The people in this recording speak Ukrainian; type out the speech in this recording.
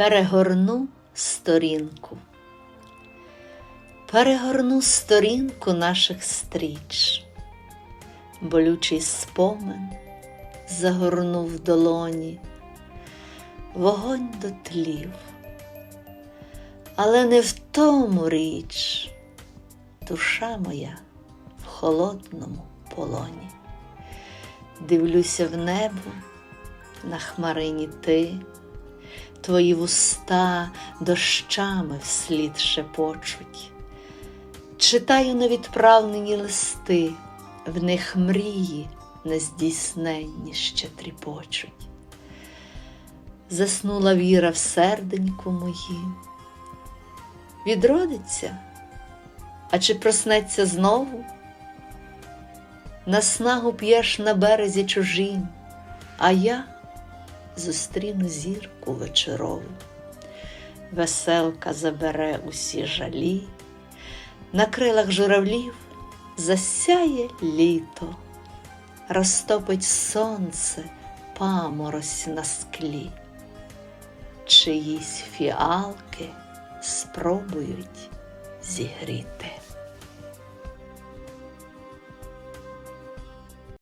Перегорну сторінку. Перегорну сторінку наших стріч. Болючий спомин загорнув долоні, вогонь дотлів, але не в тому річ, душа моя в холодному полоні. Дивлюся в небо, на хмарині ти, твої вуста дощами вслід шепочуть. Читаю невідправлені листи, в них мрії нездійсненні ще тріпочуть. Заснула віра в серденьку моїм. Відродиться, а чи проснеться знову? На снагу п'єш на березі чужим, а я зустріну зірку вечорову. Веселка забере усі жалі, на крилах журавлів засяє літо, розтопить сонце паморось на склі, чиїсь фіалки спробують зігріти.